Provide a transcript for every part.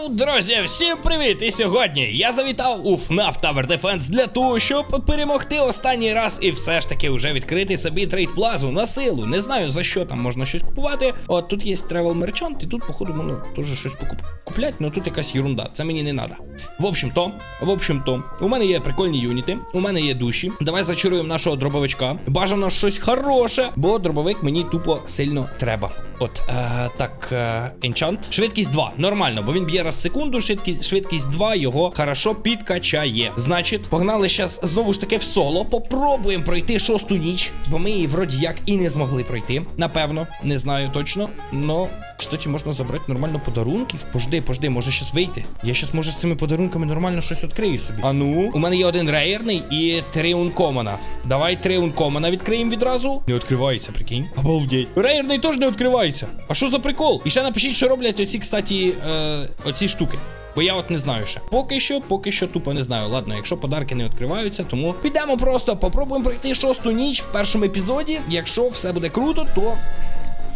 Йоу, друзі, всім привіт! І сьогодні я завітав у FNAF Tower Defense для того, щоб перемогти останній раз і все ж таки вже відкрити собі трейд плазу на силу. Не знаю за що там можна щось купувати. От тут є travel мерчант, і тут, походу, ну, теж щось покуп... куплять, але тут якась ерунда. Це мені не треба. В общем-то, в общем-то, у мене є прикольні юніти, у мене є душі. Давай зачаруємо нашого дробовичка. Бажано щось хороше, бо дробовик мені тупо сильно треба. От, е, так, е, енчант. Швидкість 2. Нормально, бо він б'є раз в секунду, швидкість, швидкість 2 його хорошо підкачає. Значить, погнали зараз знову ж таки в соло. Попробуємо пройти шосту ніч, бо ми її вроді як і не змогли пройти. Напевно, не знаю точно. Но, кстати, можна забрати нормально подарунків. Пожди, пожди, може щас вийти. Я щас, може, з цими подарунками нормально щось відкрию собі. А ну, у мене є один рейерний і три ункомана. Давай три ункомана відкриємо відразу. Не відкривається, прикинь. Обалдеть. Рейерний теж не відкривається. А що за прикол? І ще напишіть, що роблять оці, кстати, е, оці штуки. Бо я от не знаю ще. Поки що, поки що тупо не знаю. Ладно, якщо подарки не відкриваються, тому підемо просто, попробуємо пройти шосту ніч в першому епізоді. Якщо все буде круто, то.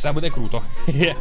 Все буде круто.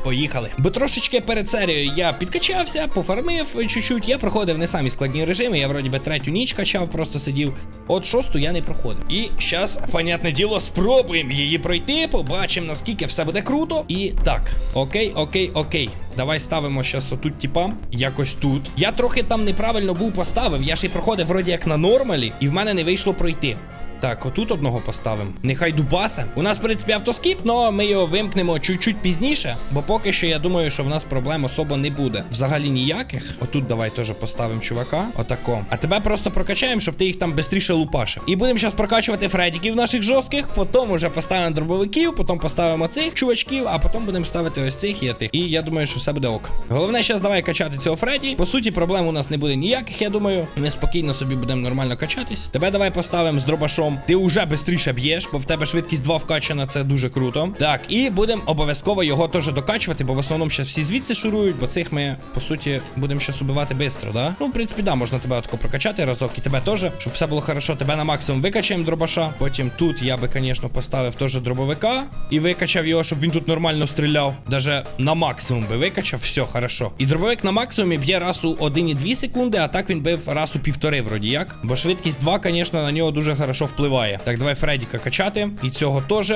Поїхали. Бо трошечки перед серією я підкачався, пофармив чуть-чуть. Я проходив не самі складні режими. Я вроді би третю ніч качав, просто сидів. От шосту я не проходив. І зараз, понятне діло, спробуємо її пройти. Побачимо, наскільки все буде круто. І так, окей, окей, окей. Давай ставимо щас отут, типа, якось тут. Я трохи там неправильно був поставив. Я ж і проходив вроді як на нормалі, і в мене не вийшло пройти. Так, отут одного поставимо. Нехай дубаса. У нас, в принципі, автоскіп, але ми його вимкнемо чуть-чуть пізніше, бо поки що я думаю, що в нас проблем особо не буде. Взагалі ніяких. Отут давай теж поставимо чувака. Отако. А тебе просто прокачаємо, щоб ти їх там швидше лупашив. І будемо зараз прокачувати фредіків наших жорстких, потім вже поставимо дробовиків, потім поставимо цих чувачків, а потім будемо ставити ось цих і тих. І я думаю, що все буде ок. Головне, зараз давай качати цього Фредді. По суті, проблем у нас не буде ніяких, я думаю. Ми спокійно собі будемо нормально качатись. Тебе давай поставимо з дробашом. Ти вже швидше б'єш, бо в тебе швидкість 2 вкачана, це дуже круто. Так, і будемо обов'язково його теж докачувати, бо в основному зараз всі звідси шурують, бо цих ми, по суті, будемо зараз убивати швидко, да? Ну, в принципі, да, можна тебе отако прокачати разок, і тебе теж, щоб все було хорошо. Тебе на максимум викачаємо дробаша. Потім тут я би, звісно, поставив теж дробовика і викачав його, щоб він тут нормально стріляв. Даже на максимум би викачав, все, хорошо. І дробовик на максимумі б'є раз у 1,2 секунди, а так він бив раз у півтори, вроді як. Бо швидкість 2, звісно, на нього дуже хорошо впливає. Так, давай Фредіка качати. І цього теж.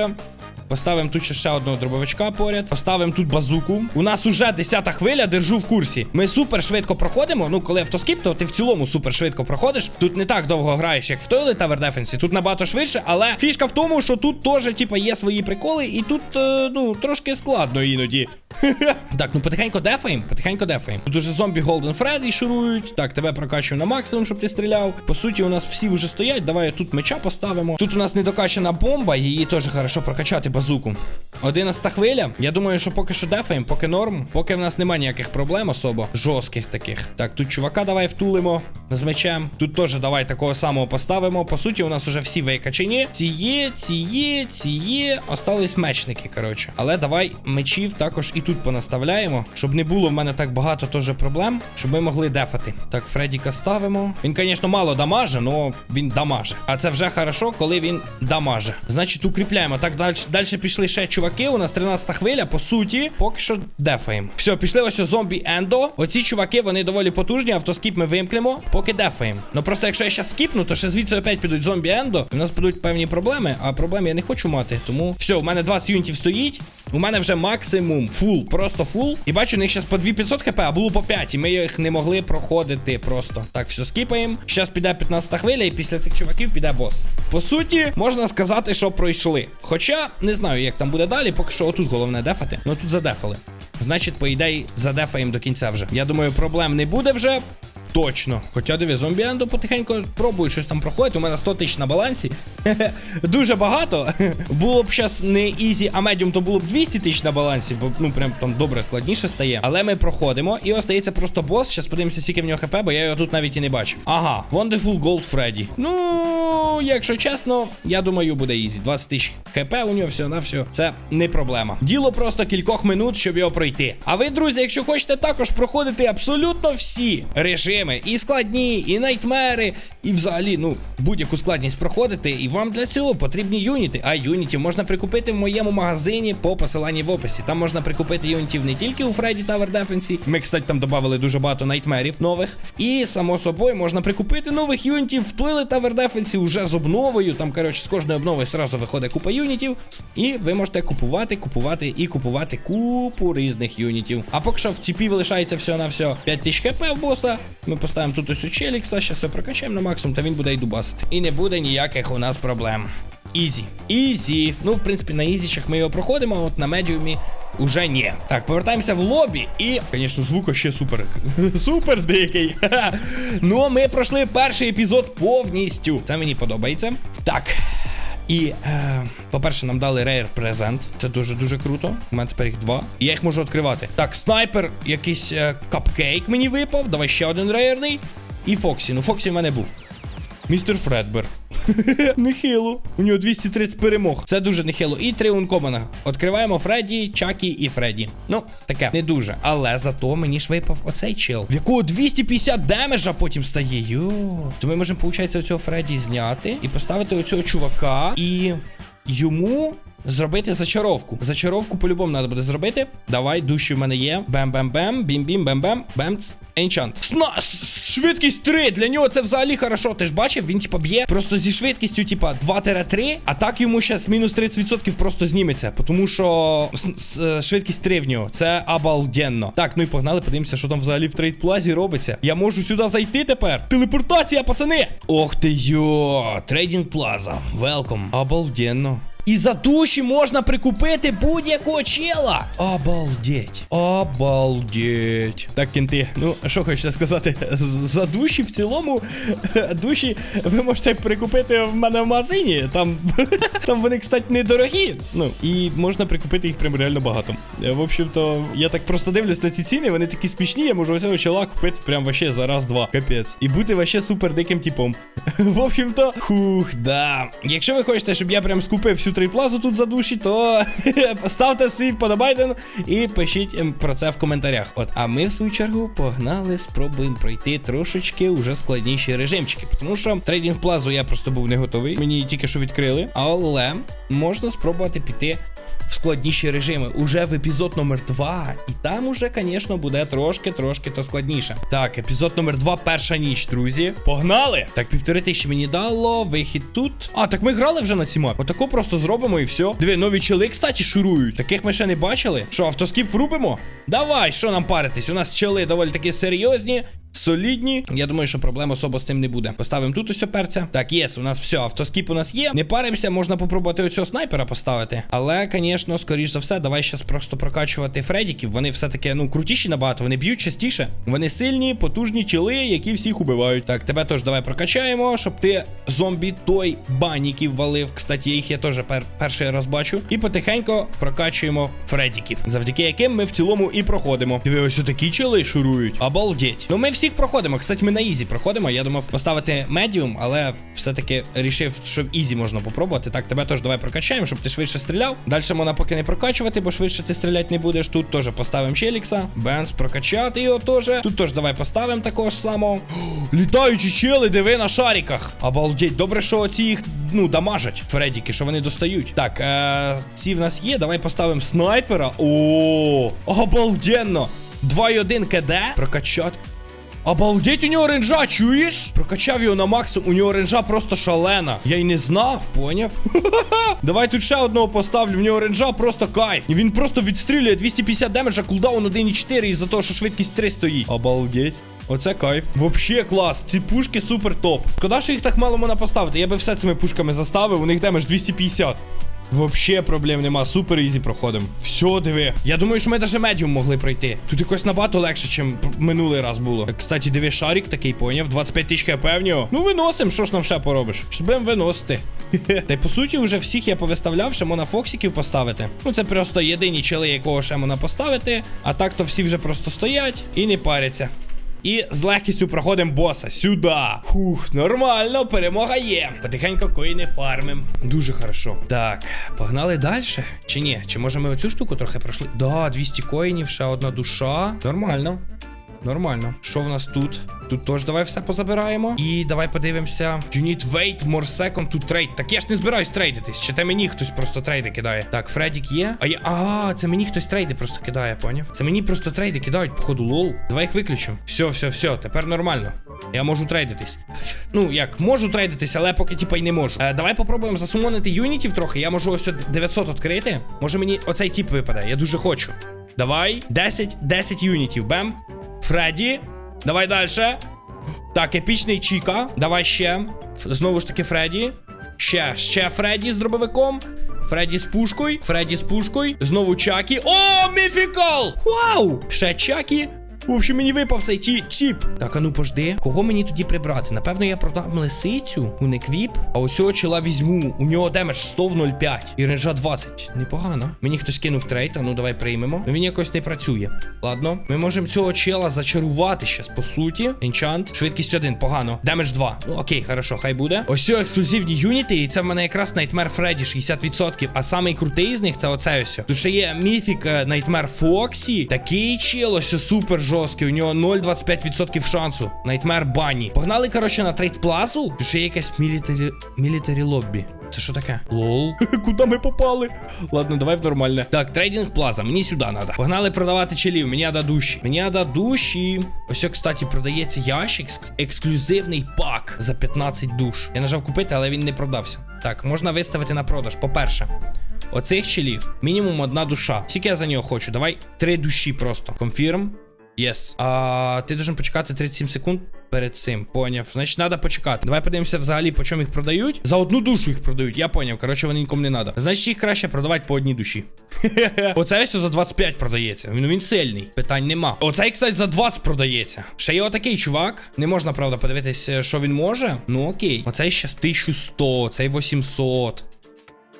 Поставимо тут ще, одного дробовичка поряд. Поставимо тут базуку. У нас уже 10 хвиля, держу в курсі. Ми супер швидко проходимо. Ну, коли автоскіп, то ти в цілому супер швидко проходиш. Тут не так довго граєш, як в Toilet Tower Defense. Тут набагато швидше, але фішка в тому, що тут теж, типа, є свої приколи, і тут, е, ну, трошки складно іноді. Так, ну потихеньку дефаємо, потихеньку дефаємо. Тут уже зомбі Голден Фредді шурують. Так, тебе прокачую на максимум, щоб ти стріляв. По суті, у нас всі вже стоять. Давай тут меча поставимо. Тут у нас недокачана бомба, її теж хорошо прокачати базуку. 11 хвиля. Я думаю, що поки що дефаємо, поки норм. Поки в нас немає ніяких проблем особо. Жорстких таких. Так, тут чувака давай втулимо з мечем. Тут теж давай такого самого поставимо. По суті, у нас вже всі викачені. Ці є, ці є, ці є. Остались мечники, коротше. Але давай мечів також і тут понаставляємо, щоб не було в мене так багато теж проблем, щоб ми могли дефати. Так, Фредіка ставимо. Він, звісно, мало дамаже, але він дамаже. А це вже хорошо, коли він дамаже. Значить, укріпляємо. Так, далі, далі пішли ще чуваки. У нас 13 хвиля, по суті, поки що дефаємо. Все, пішли ось зомбі Ендо. Оці чуваки, вони доволі потужні. Автоскіп ми вимкнемо, поки дефаємо. Ну просто якщо я зараз скіпну, то ще звідси опять підуть зомбі Ендо. У нас будуть певні проблеми, а проблем я не хочу мати. Тому все, у мене 20 юнітів стоїть. У мене вже максимум фул, просто фул. І бачу, у них зараз по 2500 хп, а було по 5, і ми їх не могли проходити просто. Так, все скіпаємо. Зараз піде 15 хвиля, і після цих чуваків піде бос. По суті, можна сказати, що пройшли. Хоча не знаю, як там буде далі, поки що отут головне дефати. Ну тут задефали. Значить, по ідеї, задефаємо до кінця вже. Я думаю, проблем не буде вже. Точно. Хоча диви, зомбі Ендо потихеньку пробують щось там проходить. У мене 100 тисяч на балансі. Дуже багато. Було б зараз не ізі, а медіум, то було б 200 тисяч на балансі, бо ну прям там добре складніше стає. Але ми проходимо і остається просто бос. Зараз подивимося, скільки в нього хп, бо я його тут навіть і не бачив. Ага, Wonderful Gold Freddy. Ну, якщо чесно, я думаю, буде ізі. 20 тисяч хп у нього все на все. Це не проблема. Діло просто кількох минут, щоб його пройти. А ви, друзі, якщо хочете також проходити абсолютно всі режими, і складні, і найтмери, і взагалі, ну, будь-яку складність проходити, і вам для цього потрібні юніти. А юнітів можна прикупити в моєму магазині по посиланні в описі. Там можна прикупити юнітів не тільки у Фредді Tower Defense. Ми, кстати, там додали дуже багато найтмерів нових. І само собою можна прикупити нових юнітів в Toilet Tower Defense уже з обновою. Там, коротше, з кожної обнови зразу виходить купа юнітів. І ви можете купувати, купувати і купувати купу різних юнітів. А поки що в тіпі лишається все на все 5000 хп в боса. Ми поставимо тут ось у Челікса, зараз все прокачаємо на максимум, та він буде і дубасити. І не буде ніяких у нас проблем. Ізі. Ізі. Ну, в принципі, на ізічах ми його проходимо, а от на медіумі уже ні. Так, повертаємося в лобі і, звісно, звук ще супер. супер дикий. ну, ми пройшли перший епізод повністю. Це мені подобається. Так. І, е, по-перше, нам дали рейр презент. Це дуже-дуже круто. У мене тепер їх два. І я їх можу відкривати. Так, снайпер, якийсь е, капкейк мені випав. Давай ще один рейерний. І Фоксі. Ну, Фоксі в мене був. Містер Фредбер. нехило. У нього 230 перемог. Це дуже нехило. І три ункомена. Відкриваємо Фредді, Чакі і Фредді. Ну, таке, не дуже. Але зато мені ж випав оцей чел. В якого 250 демеджа потім стає. Йо. То ми можемо, виходить, оцього Фредді зняти і поставити оцього чувака. І йому. Зробити зачаровку. Зачаровку по-любому треба буде зробити. Давай, душі в мене є. Бем-бем-бем, бім-бім, бем-бем, бемц. Енчант. Сна с- швидкість 3. Для нього це взагалі хорошо. Ти ж бачив, він типа б'є просто зі швидкістю, типа 2-3, а так йому зараз мінус 30% просто зніметься. Тому що е, швидкість 3 в нього. Це обалденно. Так, ну і погнали, подивимося, що там взагалі в трейдплазі робиться. Я можу сюди зайти тепер. Телепортація, пацани! Ох ти йо! Трейдинг плаза. Велком. Обалденно. І за душі можна прикупити будь-якого чела. Обалдеть. Обалдеть. Так, кінти, ну що хочеться сказати? За душі в цілому душі ви можете прикупити в мене в магазині. Там, там вони, кстати, недорогі. Ну, і можна прикупити їх прям реально багато. В общем-то, я так просто дивлюсь на ці ціни, вони такі смішні, я можу цього чела купити прям вообще за раз-два. Капець. І бути вообще супер диким типом. В общем-то, хух, да. Якщо ви хочете, щоб я прям скупив всю трейплазу тут за душі, то ставте свій вподобайден і пишіть ем, про це в коментарях. От, а ми в свою чергу погнали, спробуємо пройти трошечки уже складніші режимчики. Тому що трейдинг плазу я просто був не готовий. Мені її тільки що відкрили, але можна спробувати піти. В складніші режими уже в епізод номер 2. І там уже, звісно, буде трошки-трошки то складніше. Так, епізод номер 2, перша ніч, друзі. Погнали! Так, півтори тисячі мені дало. Вихід тут. А, так ми грали вже на цій мапі. Отако просто зробимо і все. Дві нові чоли, кстати, шурують. Таких ми ще не бачили. Що, автоскіп врубимо? Давай, що нам паритись? У нас чели доволі таки серйозні. Солідні. Я думаю, що проблем особо з цим не буде. Поставимо тут ось перця. Так, єс, у нас все, автоскіп у нас є. Не паримося, можна попробувати оцього снайпера поставити. Але, звісно, скоріш за все, давай зараз просто прокачувати Фредіків. Вони все-таки, ну, крутіші набагато, вони б'ють частіше. Вони сильні, потужні чіли, які всіх убивають. Так, тебе теж давай прокачаємо, щоб ти зомбі той баніків валив. Кстати, їх я теж пер перший раз бачу. І потихенько прокачуємо Фредіків, завдяки яким ми в цілому і проходимо. Диви, ось такі чили шурують. Обалдеть. Ну ми всіх проходимо. Кстати, ми на ізі проходимо. Я думав поставити медіум, але все-таки рішив, що в ізі можна попробувати. Так, тебе теж давай прокачаємо, щоб ти швидше стріляв. Далі можна поки не прокачувати, бо швидше ти стріляти не будеш. Тут теж поставимо Челікса. Бенс, прокачати його теж. Тут теж давай поставимо такого ж самого. Літаючі чели, диви на шариках. Обалдеть, добре, що оці їх. Ну, дамажать Фредіки, що вони достають. Так, е, ці в нас є. Давай поставимо снайпера. О, обалденно! 2,1 КД. Прокачати. Обалдеть, у нього ренжа, чуєш? Прокачав його на максимум, у нього ренжа просто шалена. Я й не знав, поняв? Давай тут ще одного поставлю. В нього ренжа просто кайф. Він просто відстрілює 250 демеджа, кулдаун 1,4 із-за того, що швидкість 3 стоїть. Обалдеть. Оце кайф. Вообще клас. Ці пушки супер топ. Шкода, що їх так мало можна поставити. Я би все цими пушками заставив, у них демедж 250. Вообще проблем нема, супер ізі проходимо. Все, диви. Я думаю, що ми навіть медіум могли пройти. Тут якось набагато легше, ніж минулий раз було. Кстати, диви, шарик такий поняв. 25 тисяч хп в. Ну виносим, що ж нам ще поробиш? Що будемо виносити. Та й по суті, вже всіх я повиставляв, ще можна фоксиків поставити. Ну це просто єдині чели, якого ще можна поставити. А так то всі вже просто стоять і не паряться. І з легкістю проходимо боса сюди. Фух, нормально, перемога є. Потихенько коїни фармим. Дуже хорошо. Так, погнали далі. Чи ні? Чи може ми оцю штуку трохи пройшли? Да, 200 коїнів, ще одна душа. Нормально. Нормально. Що в нас тут? Тут теж давай все позабираємо. І давай подивимося. You need wait more second to trade. Так я ж не збираюсь трейдитись. Чи те мені хтось просто трейди кидає? Так, Фредік є. А я. А, це мені хтось трейди просто кидає, поняв? Це мені просто трейди кидають, походу, лол. Давай їх виключимо. Все, все, все, тепер нормально. Я можу трейдитись. Ну, як, можу трейдитись, але поки типа й не можу. Е, давай попробуємо засумонити юнітів трохи. Я можу ось 900 відкрити. Може мені оцей тип випаде. Я дуже хочу. Давай. 10, 10 юнітів. Бем. Фредді. Давай далі. Так, епічний Чіка. Давай ще. Знову ж таки, Фредді. Ще, ще Фредді з дробовиком. Фредді з пушкою. Фредді з пушкою. Знову Чакі. О, міфікал! Вау! Ще Чакі. В общем, мені випав цей ті чіп. Так, а ну пожди. Кого мені тоді прибрати? Напевно, я продам лисицю, униквіп. А ось цього чола візьму. У нього демедж 100 в 0,5 і ренжа 20. Непогано. Мені хтось кинув трейд, ну давай приймемо. Ну він якось не працює. Ладно, ми можемо цього чела зачарувати щас, по суті. Енчант. Швидкість 1, погано. Демедж 2. Ну окей, хорошо, хай буде. Ось цього ексклюзивні юніти, і це в мене якраз Nightmare Freddy 60%. А самий крутий з них це оце ось. Тут ще є міфік Nightmare Foxy. Такий чел, ось супер жорсткий. У нього 0,25% шансу. Nightmare Bunny. Погнали, коротше, на трейд плазу. Тут ще є якась мілітарі... мілітарі лоббі. Це що таке? Лол. Куди ми попали? Ладно, давай в нормальне. Так, трейдинг плаза, мені сюди треба. Погнали продавати челів, мені треба душі. Мені треба душі. Ось, кстати, продається ящик, ск- ексклюзивний пак за 15 душ. Я нажав купити, але він не продався. Так, можна виставити на продаж. По-перше, оцих челів мінімум одна душа. Скільки я за нього хочу? Давай три душі просто. Конфірм. Єс. А ти должен почекати 37 секунд перед цим. Поняв. Значить, треба почекати. Давай подивимося взагалі, по чому їх продають. За одну душу їх продають. Я поняв. Коротше, вони нікому не треба. Значить, їх краще продавати по одній душі. Оце ось за 25 продається. Він, він сильний. Питань нема. Оцей, кстати, за 20 продається. Ще є отакий чувак. Не можна, правда, подивитися, що він може. Ну окей. Оцей ще 1100, цей 800.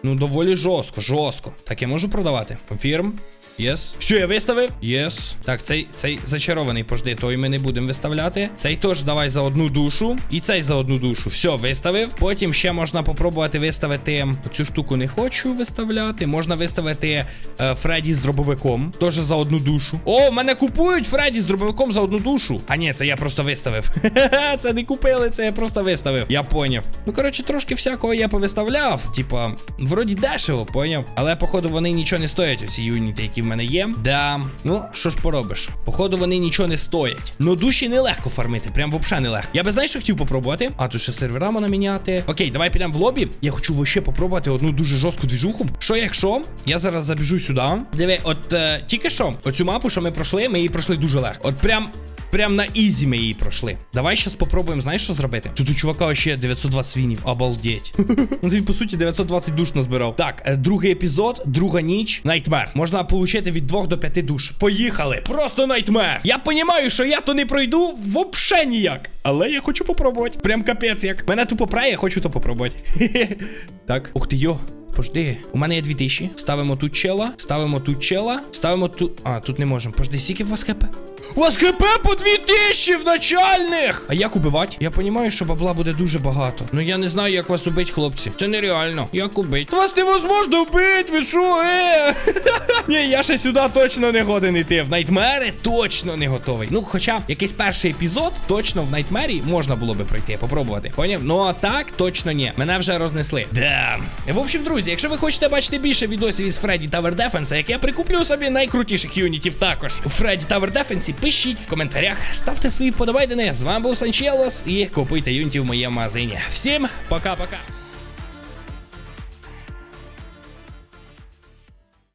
Ну, доволі жорстко, жорстко. Так, я можу продавати. Конфірм. Єс. Все, я виставив. Єс. Так, цей цей зачарований, пожди, той ми не будемо виставляти. Цей теж давай за одну душу. І цей за одну душу. Все, виставив. Потім ще можна попробувати виставити. Цю штуку не хочу виставляти. Можна виставити е, Фредді з дробовиком. Теж за одну душу. О, мене купують Фредді з дробовиком за одну душу. А ні, це я просто виставив. це не купили, це я просто виставив. Я поняв. Ну, коротше, трошки всякого я повиставляв. Типа, вроді дешево, поняв. Але, походу, вони нічого не стоять, оці юніти, які в мене є. Да. Ну, що ж поробиш? Походу, вони нічого не стоять. Ну, душі нелегко фармити, прям взагалі нелегко. Я би знаєш, що хотів попробувати. А, тут ще сервера можна міняти. Окей, давай підемо в лобі. Я хочу вообще попробувати одну дуже жорстку двіжуху. Що якщо? Я зараз забіжу сюди. Диви, от е, тільки що, оцю мапу, що ми пройшли, ми її пройшли дуже легко. От прям. Прям на ізі ми її пройшли. Давай щас попробуємо, знаєш, що зробити? Тут у чувака ще 920 вінів, обалдеть. Він, по суті, 920 душ назбирав. Так, е, другий епізод, друга ніч, Найтмер. Можна отримати від 2 до 5 душ. Поїхали! Просто Найтмер! Я розумію, що я то не пройду вообще ніяк. Але я хочу попробувати. Прям капець як. Мене тупо прає, я хочу то попробувати. Так, ух ти йо. Пожди, у мене є 2000. Ставимо тут чела, ставимо тут чела, ставимо тут. А, тут не можемо. Пожди, скільки у вас хп? У вас хп по 2000 в начальних! А як убивати? Я розумію, що бабла буде дуже багато. Ну я не знаю, як вас убить, хлопці. Це нереально. Як убить? Вас невозможно вбити, ви що, е? Ні, я ще сюди точно не годен йти. В Найтмери точно не готовий. Ну, хоча якийсь перший епізод, точно в Найтмері можна було би пройти, попробувати. Поняв? Ну а так точно ні. Мене вже рознесли. Да. В общем, друзі, якщо ви хочете бачити більше відосів із Фредді Tower Defense, як я прикуплю собі найкрутіших юнітів також у Фредді Tower Defense, пишіть в коментарях, ставте свої вподобайдени. З вами був Санчелос і купуйте юнті в моєму магазині. Всім пока-пока.